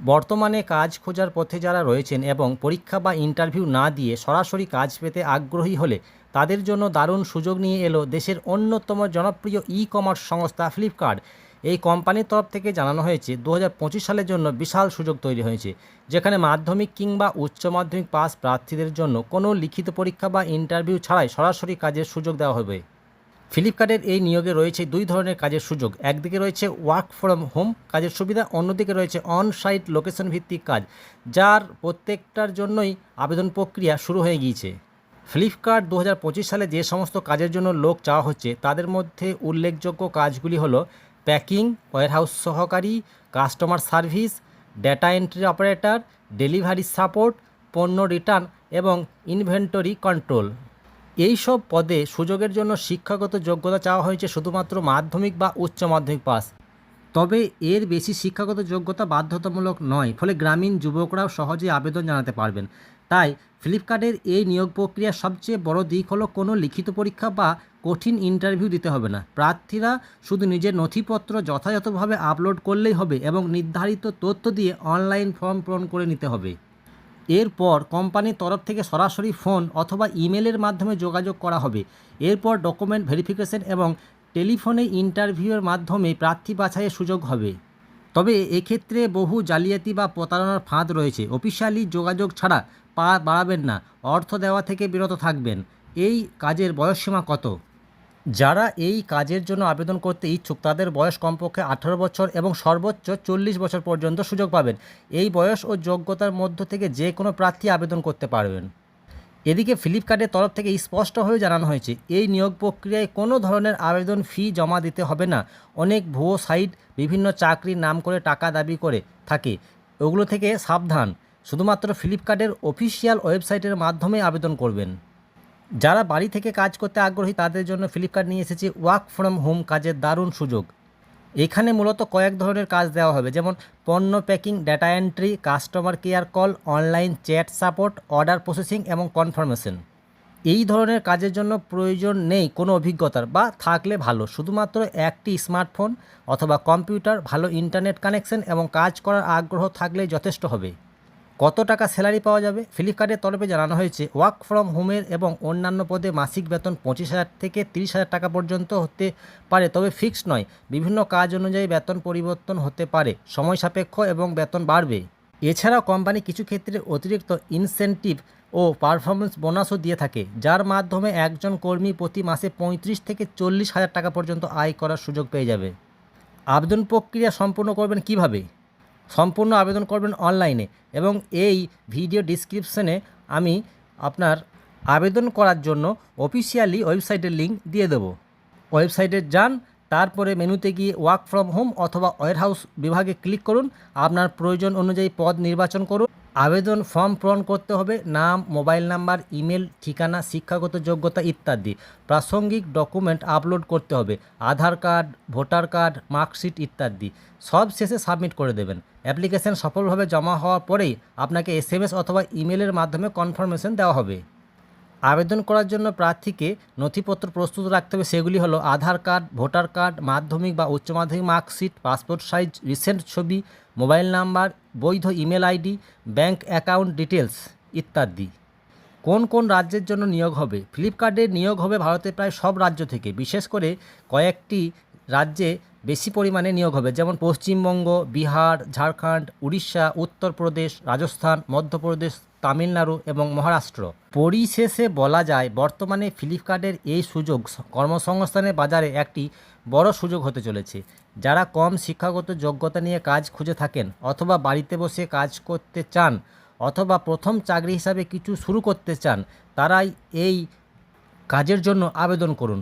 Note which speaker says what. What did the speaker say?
Speaker 1: বর্তমানে কাজ খোঁজার পথে যারা রয়েছেন এবং পরীক্ষা বা ইন্টারভিউ না দিয়ে সরাসরি কাজ পেতে আগ্রহী হলে তাদের জন্য দারুণ সুযোগ নিয়ে এলো দেশের অন্যতম জনপ্রিয় ই কমার্স সংস্থা ফ্লিপকার্ট। এই কোম্পানির তরফ থেকে জানানো হয়েছে দু হাজার পঁচিশ সালের জন্য বিশাল সুযোগ তৈরি হয়েছে, যেখানে মাধ্যমিক কিংবা উচ্চ মাধ্যমিক পাস প্রার্থীদের জন্য কোনো লিখিত পরীক্ষা বা ইন্টারভিউ ছাড়াই সরাসরি কাজের সুযোগ দেওয়া হবে। ফ্লিপকার্টের এই নিয়োগে রয়েছে দুই ধরনের কাজের সুযোগ। একদিকে রয়েছে ওয়ার্ক ফ্রম হোম কাজের সুবিধা, অন্যদিকে রয়েছে অন সাইট লোকেশন ভিত্তিক কাজ, যার প্রত্যেকটার জন্যই আবেদন প্রক্রিয়া শুরু হয়ে গিয়েছে। ফ্লিপকার্ট দু হাজার পঁচিশ সালে যে সমস্ত কাজের জন্য লোক চাওয়া হচ্ছে, তাদের মধ্যে উল্লেখযোগ্য কাজগুলি হলো প্যাকিং ওয়ারহাউস সহকারী customer service data entry operator delivery support পণ্য রিটার্ন এবং ইনভেন্টরি কন্ট্রোল এই সব পদে সুযোগের জন্য শিক্ষাগত যোগ্যতা চাওয়া হয়েছে শুধুমাত্র মাধ্যমিক বা উচ্চ মাধ্যমিক পাস। তবে এর বেশি শিক্ষাগত যোগ্যতা বাধ্যতামূলক নয়, ফলে গ্রামীণ যুবকরাও সহজে আবেদন জানাতে পারবেন। তাই ফ্লিপকার্টের এই নিয়োগ প্রক্রিয়ার সবচেয়ে বড় দিক হলো কোনো লিখিত পরীক্ষা বা কঠিন ইন্টারভিউ দিতে হবে না। প্রার্থীরা শুধু নিজের নথিপত্র যথাযথভাবে আপলোড করলেই হবে এবং নির্ধারিত তথ্য দিয়ে অনলাইন ফর্ম পূরণ করে নিতে হবে। এরপর কোম্পানির তরফ থেকে সরাসরি ফোন অথবা ইমেলের মাধ্যমে যোগাযোগ করা হবে। এরপর ডকুমেন্ট ভেরিফিকেশন এবং টেলিফোনে ইন্টারভিউয়ের মাধ্যমে প্রার্থী বাছাইয়ের সুযোগ হবে। তবে এক্ষেত্রে বহু জালিয়াতি বা প্রতারণার ফাঁদ রয়েছে। অফিসিয়ালি যোগাযোগ ছাড়া পা বাড়াবেন না। অর্থ দেওয়া থেকে বিরত থাকবেন। এই কাজের বয়সসীমা কত? যারা এই কাজের জন্য আবেদন করতে ইচ্ছুক, তাদের বয়স কমপক্ষে আঠারো বছর এবং সর্বোচ্চ চল্লিশ বছর পর্যন্ত সুযোগ পাবেন। এই বয়স ও যোগ্যতার মধ্য থেকে যে কোনো প্রার্থী আবেদন করতে পারবেন। এদিকে ফ্লিপকার্টের তরফ থেকে স্পষ্টভাবে জানানো হয়েছে, এই নিয়োগ প্রক্রিয়ায় কোনো ধরনের আবেদন ফি জমা দিতে হবে না। অনেক ভুয়ো সাইট বিভিন্ন চাকরির নাম করে টাকা দাবি করে থাকে। ওগুলো থেকে সাবধান। শুধুমাত্র ফ্লিপকার্টের অফিসিয়াল ওয়েবসাইটের মাধ্যমে আবেদন করবেন। যারা বাড়ি থেকে কাজ করতে আগ্রহী, তাদের জন্য ফ্লিপকার্ট নিয়ে এসেছে ওয়ার্ক ফ্রম হোম কাজের দারুণ সুযোগ। এখানে মূলত কয়েক ধরনের কাজ দেওয়া হবে, যেমন পণ্য packing data entry customer care call online chat support order processing এবং কনফার্মেশন এই ধরনের কাজের জন্য প্রয়োজন নেই কোনো অভিজ্ঞতার বা থাকলে ভালো। শুধুমাত্র একটি স্মার্টফোন অথবা কম্পিউটার ভালো ইন্টারনেট কানেকশন এবং কাজ করার আগ্রহ থাকলেই যথেষ্ট হবে। কত টাকা স্যালারি পাওয়া যাবে? ফ্লিপকার্টের তরফে জানানো হয়েছে, ওয়ার্ক ফ্রম হোমের এবং অন্যান্য পদে মাসিক বেতন পঁচিশ হাজার থেকে তিরিশ হাজার টাকা পর্যন্ত হতে পারে, তবে ফিক্সড নয়। বিভিন্ন কাজ অনুযায়ী বেতন পরিবর্তন হতে পারে, সময় সাপেক্ষ এবং বেতন বাড়বে। এছাড়াও কোম্পানি কিছু ক্ষেত্রে অতিরিক্ত ইনসেন্টিভ ও পারফরমেন্স বোনাসও দিয়ে থাকে, যার মাধ্যমে একজন কর্মী প্রতি মাসে পঁয়ত্রিশ থেকে চল্লিশ হাজার টাকা পর্যন্ত আয় করার সুযোগ পেয়ে যাবে। আবেদন প্রক্রিয়া সম্পূর্ণ করবেন কীভাবে? সম্পূর্ণ আবেদন করবেন অনলাইনে এবং এই ভিডিও ডিসক্রিপশনে আমি আপনার আবেদন করার জন্য অফিসিয়ালি ওয়েবসাইটের লিঙ্ক দিয়ে দেবো। ওয়েবসাইটে যান, তারপরে মেনুতে গিয়ে ওয়ার্ক ফ্রম হোম অথবা ওয়ারহাউস বিভাগে ক্লিক করুন। আপনার প্রয়োজন অনুযায়ী পদ নির্বাচন করুন। আবেদন ফর্ম পূরণ করতে হবে, নাম, মোবাইল নাম্বার, ইমেল, ঠিকানা, শিক্ষাগত যোগ্যতা ইত্যাদি। প্রাসঙ্গিক ডকুমেন্ট আপলোড করতে হবে, Aadhaar card, voter card, marksheet ইত্যাদি। সব শেষে সাবমিট করে দেবেন। অ্যাপ্লিকেশন সফলভাবে জমা হওয়ার পরেই আপনাকে এসএমএস অথবা ইমেলের মাধ্যমে কনফার্মেশন দেওয়া হবে। আবেদন করার জন্য প্রার্থীকে নথিপত্র প্রস্তুত রাখতে হবে। সেগুলি হলো আধার কার্ড, ভোটার কার্ড, মাধ্যমিক বা উচ্চ মাধ্যমিক মার্কশিট, পাসপোর্ট সাইজ, রিসেন্ট ছবি, মোবাইল নাম্বার, বৈধ email ID, bank account details ইত্যাদি। কোন কোন রাজ্যের জন্য নিয়োগ হবে? ফ্লিপকার্টে নিয়োগ হবে ভারতের প্রায় সব রাজ্য থেকে। বিশেষ করে কয়েকটি রাজ্যে বেশি পরিমাণে নিয়োগ হবে। যেমন পশ্চিমবঙ্গ, বিহার, ঝাড়খণ্ড, উড়িষ্যা, উত্তরপ্রদেশ, রাজস্থান, মধ্যপ্রদেশ তামিলনাড়ু এবং মহারাষ্ট্র। পরিশেষে বলা যায়, বর্তমানে ফ্লিপকার্টের এই সুযোগ কর্মসংস্থানের বাজারে একটি বড় সুযোগ হতে চলেছে। যারা কম শিক্ষাগত যোগ্যতা নিয়ে কাজ খুঁজে থাকেন অথবা বাড়িতে বসে কাজ করতে চান অথবা প্রথম চাকরি হিসাবে কিছু শুরু করতে চান, তারাই এই কাজের জন্য আবেদন করুন।